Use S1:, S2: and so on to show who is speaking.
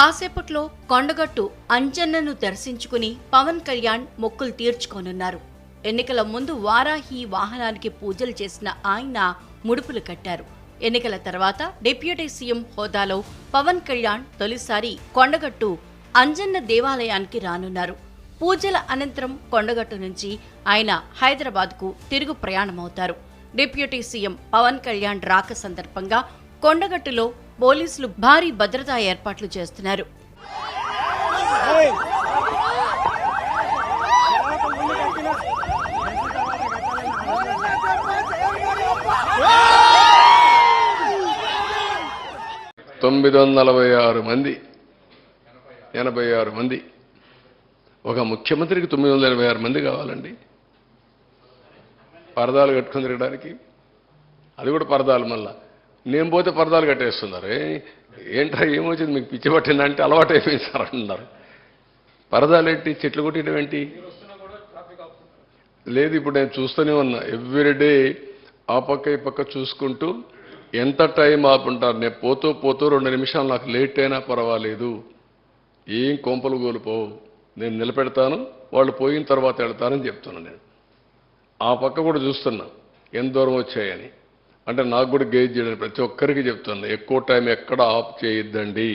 S1: కాసేపట్లో కొండగట్టు అంజన్నను దర్శించుకుని పవన్ కళ్యాణ్ మొక్కులు తీర్చుకోనున్నారు. ఎన్నికల ముందు వారాహి వాహనానికి పూజలు చేసిన ఆయన ముడుపులు కట్టారు. ఎన్నికల తర్వాత డిప్యూటీ సీఎం హోదాలో పవన్ కళ్యాణ్ తొలిసారి కొండగట్టు అంజన్న దేవాలయానికి రానున్నారు. పూజల అనంతరం కొండగట్టు నుంచి ఆయన హైదరాబాద్కు తిరుగు ప్రయాణమవుతారు. డిప్యూటీ సీఎం పవన్ కళ్యాణ్ రాక సందర్భంగా కొండగట్టులో పోలీసులు భారీ భద్రతా ఏర్పాట్లు చేస్తున్నారు.
S2: తొమ్మిది వందల నలభై ఆరు మంది ఎనభై ఆరు మంది. ఒక ముఖ్యమంత్రికి తొమ్మిది వందల ఎనభై ఆరు మంది కావాలండి. పరదాలు కట్టుకుని తిరగడానికి. అది కూడా పరదాలు మళ్ళా. నేను పోతే పరదాలు కట్టేస్తున్నారు. ఏంట్రా ఏమొచ్చింది? మీకు పిచ్చి పట్టిందంటే అలవాటు అయిపోయింది సార్ అంటున్నారు పరదాలు ఏంటి? చెట్లు కొట్టడం ఏంటి? లేదు ఇప్పుడు నేను చూస్తూనే ఉన్నా. ఎవ్రీడే ఆ పక్క ఈ పక్క చూసుకుంటూ ఎంత టైం ఆపుంటారు? నేను పోతూ పోతూ రెండు నిమిషాలు నాకు లేట్ అయినా పర్వాలేదు. ఏం కొంపలు కోల్పోవు. నేను నిలబెడతాను వాళ్ళు పోయిన తర్వాత వెళ్తానని చెప్తున్నాను నేను. ఆ పక్క కూడా చూస్తున్నా. ఎంత దూరం వచ్చాయని. అంటే నాకు కూడా గేజ్ చేయడం ప్రతి ఒక్కరికి చెప్తున్నా ఎక్కువ టైం ఎక్కడ ఆఫ్ చేయొద్దండి.